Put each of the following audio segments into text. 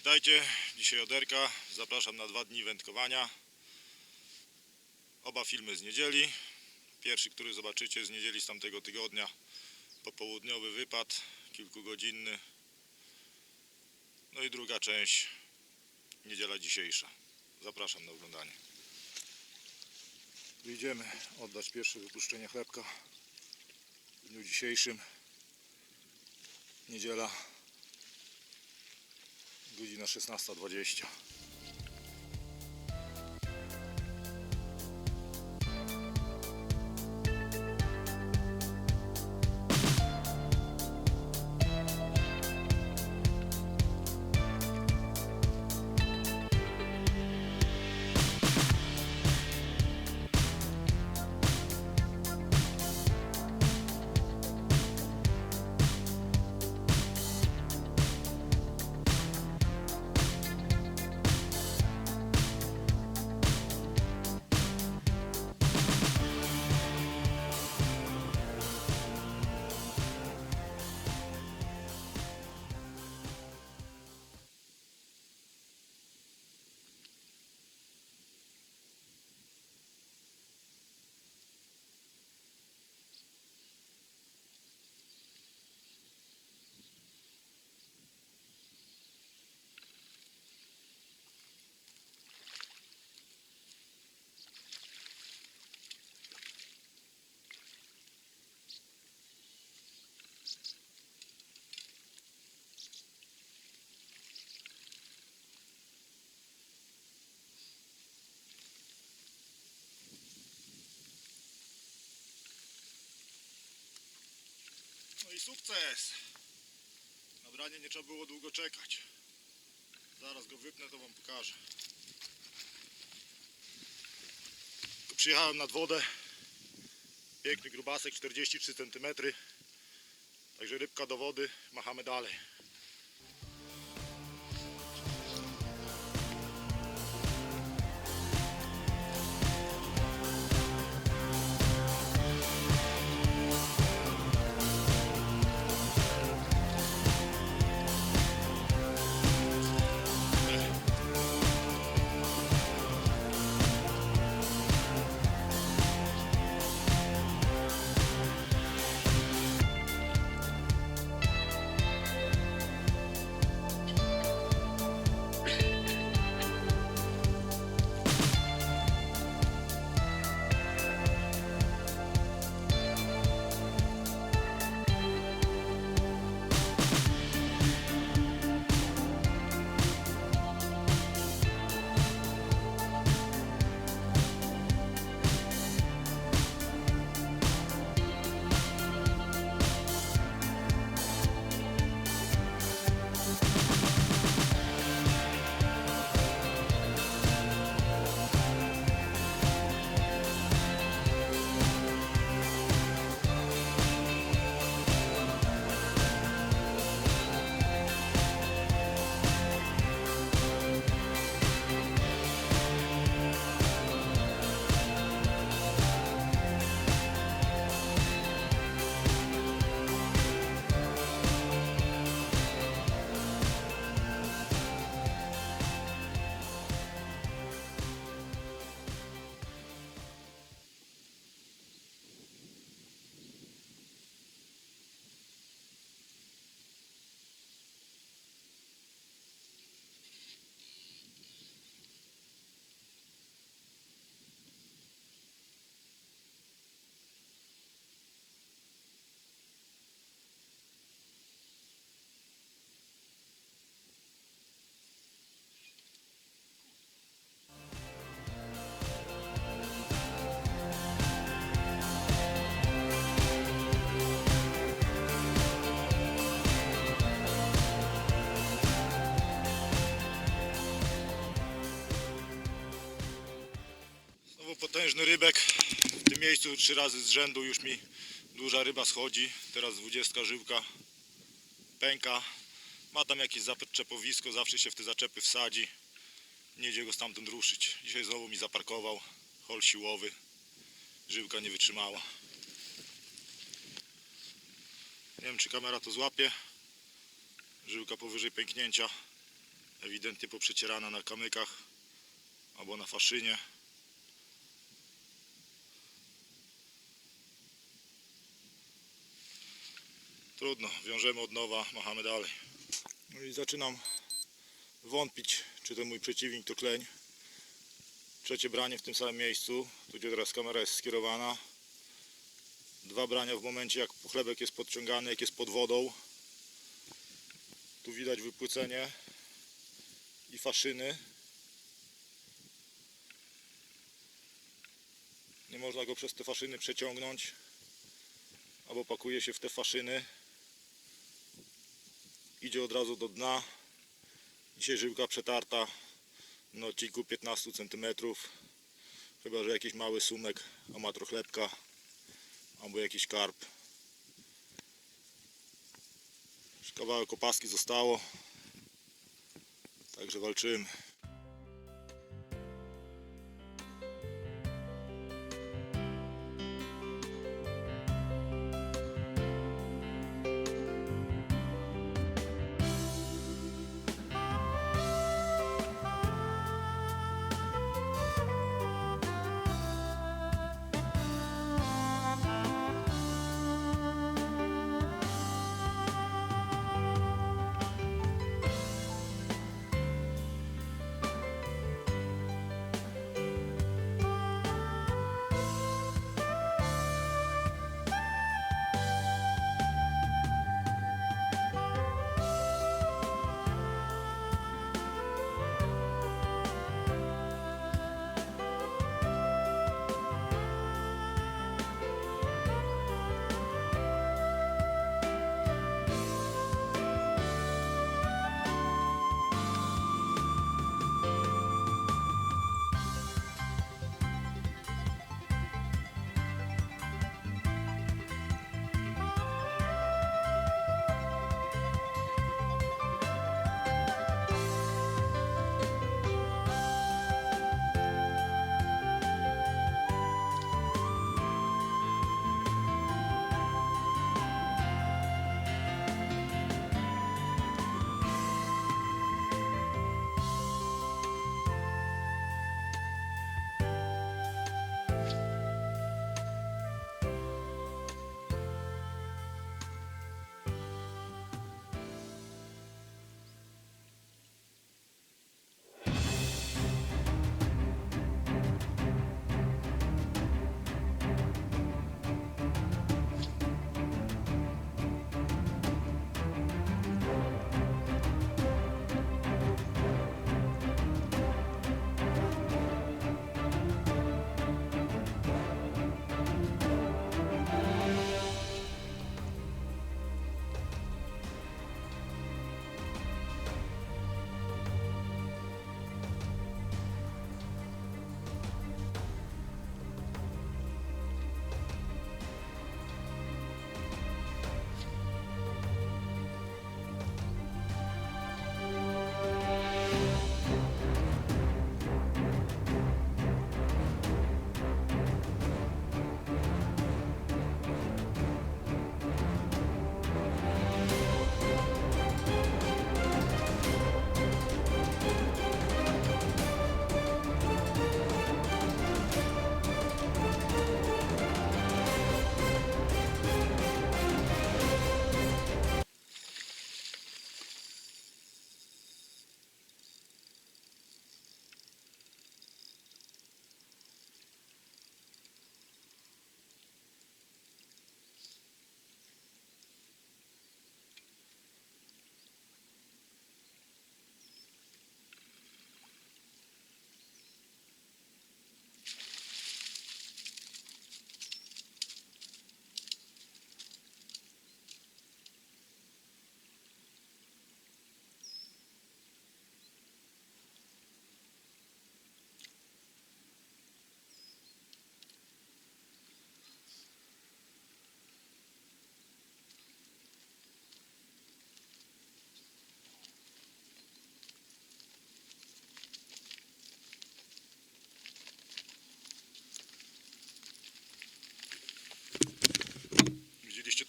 Witajcie, dzisiaj Oderka. Zapraszam na dwa dni wędkowania. Oba filmy z niedzieli. Pierwszy, który zobaczycie z niedzieli z tamtego tygodnia. Popołudniowy wypad, kilkugodzinny. No i druga część, niedziela dzisiejsza. Zapraszam na oglądanie. Wyjdziemy oddać pierwsze wypuszczenie chlebka w dniu dzisiejszym. Niedziela Godzina 16.20. sukces! Na branie nie trzeba było długo czekać. Zaraz go wypnę, to wam pokażę. Przyjechałem nad wodę. Piękny grubasek, 43 cm. Także rybka do wody, machamy dalej. Potężny rybek. W tym miejscu trzy razy z rzędu już mi duża ryba schodzi. Teraz 20 żyłka pęka. Ma tam jakieś zaczepowisko, zawsze się w te zaczepy wsadzi. Nie idzie go stamtąd ruszyć. Dzisiaj znowu mi zaparkował. Hol siłowy. Żyłka nie wytrzymała. Nie wiem czy kamera to złapie. Żyłka powyżej pęknięcia. ewidentnie poprzecierana na kamykach albo na faszynie. Trudno, wiążemy od nowa, machamy dalej. No i zaczynam wątpić, czy ten mój przeciwnik to kleń. Trzecie branie w tym samym miejscu, tu gdzie teraz kamera jest skierowana. Dwa brania w momencie jak pochlebek jest podciągany, jak jest pod wodą. Tu widać wypłycenie i faszyny. Nie można go przez te faszyny przeciągnąć. Albo pakuje się w te faszyny. Idzie od razu do dna. Dzisiaj żyłka przetarta na odcinku 15 cm. Chyba, że jakiś mały sumek, amatrochlebka albo jakiś karp. Już kawałek opaski zostało. Także walczymy.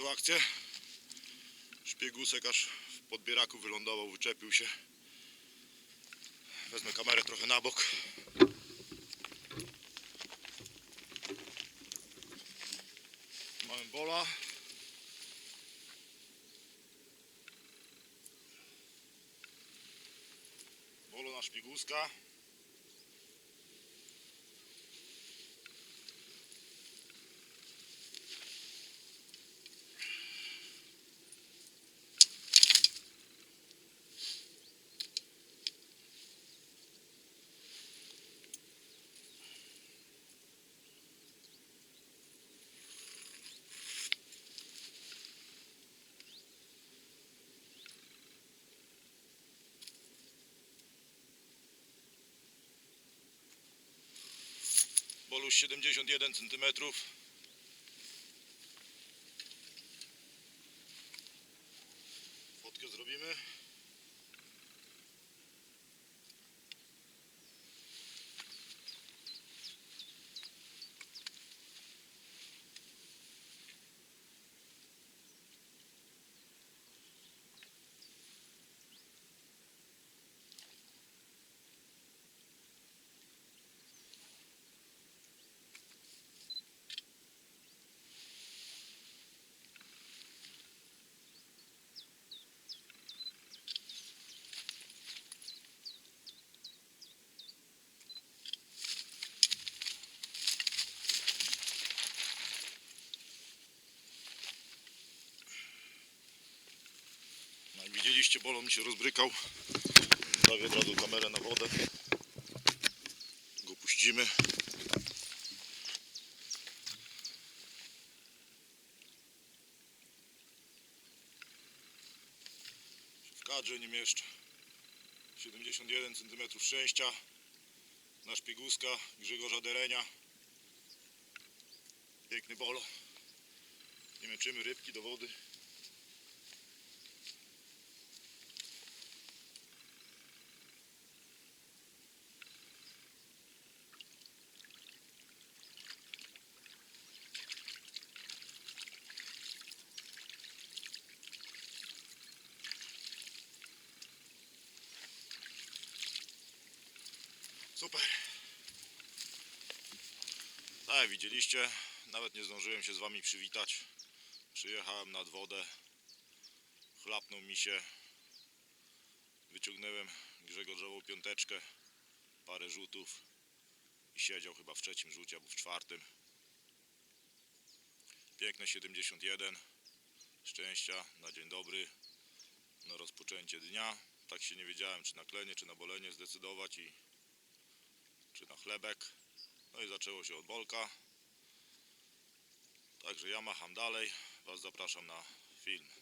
Tą akcję? Szpiegusek aż w podbieraku wylądował, wyczepił się. Wezmę kamerę trochę na bok. Mamy bola. Bolo na szpiguska. Boluś 71 cm. Widzieliście, Bolo mi się rozbrykał. Stawię od razu kamerę na wodę. Go puścimy. W kadrze nie mieszczę. 71 cm szczęścia. Na szpiguska Grzegorza Derenia. Piękny bolo. Nie męczymy rybki do wody. Super. Tak, jak widzieliście, nawet nie zdążyłem się z wami przywitać. Przyjechałem nad wodę. Chlapnął mi się. Wyciągnąłem Grzegorzową piąteczkę. Parę rzutów. I siedział chyba w trzecim rzucie albo w czwartym. Piękne 71. Szczęścia na dzień dobry. Na rozpoczęcie dnia. Tak się nie wiedziałem, czy na klenie, czy na bolenie zdecydować i czy na chlebek. No i zaczęło się od bolka. Także ja macham dalej. Was zapraszam na film.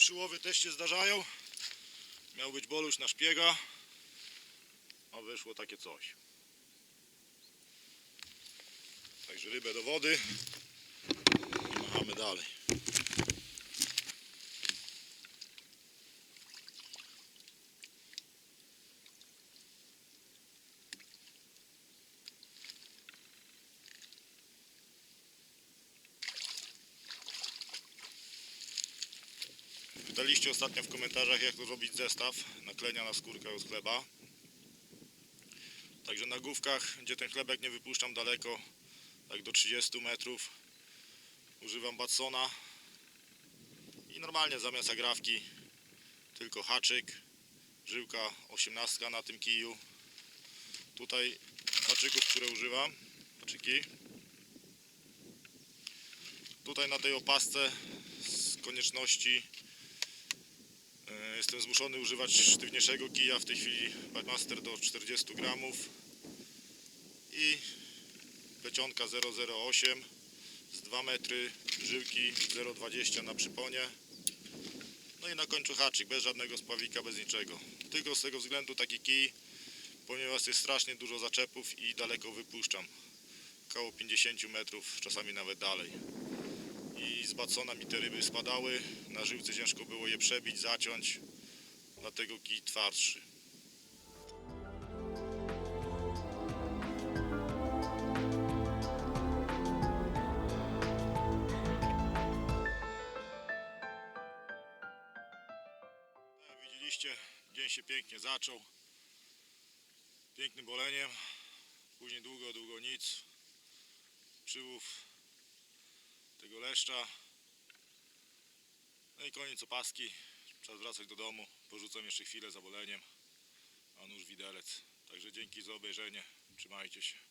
Przyłowy też się zdarzają. Miał być boluś na szpiega, a wyszło takie coś. Także rybę do wody i machamy dalej. Pytaliście ostatnio w komentarzach, jak zrobić zestaw naklenia na skórkę od chleba. Także na główkach, gdzie ten chlebek nie wypuszczam daleko, tak do 30 metrów, używam Batsona i normalnie zamiast agrawki tylko haczyk, żyłka 18 na tym kiju. Tutaj haczyków, które używam, haczyki. Tutaj na tej opasce z konieczności Jestem zmuszony używać sztywniejszego kija, w tej chwili Backmaster do 40 gramów. I plecionka 008 z 2 metry, żyłki 0,20 na przyponie. No i na końcu haczyk, bez żadnego spławika, bez niczego. Tylko z tego względu taki kij ponieważ jest strasznie dużo zaczepów i daleko wypuszczam. Około 50 metrów, czasami nawet dalej. I z Batsona mi te ryby spadały. Na żyłce ciężko było je przebić, zaciąć, dlatego kij twardszy. Tak, widzieliście, dzień się pięknie zaczął. Pięknym boleniem. Później długo, długo nic. Przyłów tego leszcza. No i koniec opaski. Czas wracać do domu. Porzucam jeszcze chwilę za boleniem. A nóż widelec. Także dzięki za obejrzenie. Trzymajcie się.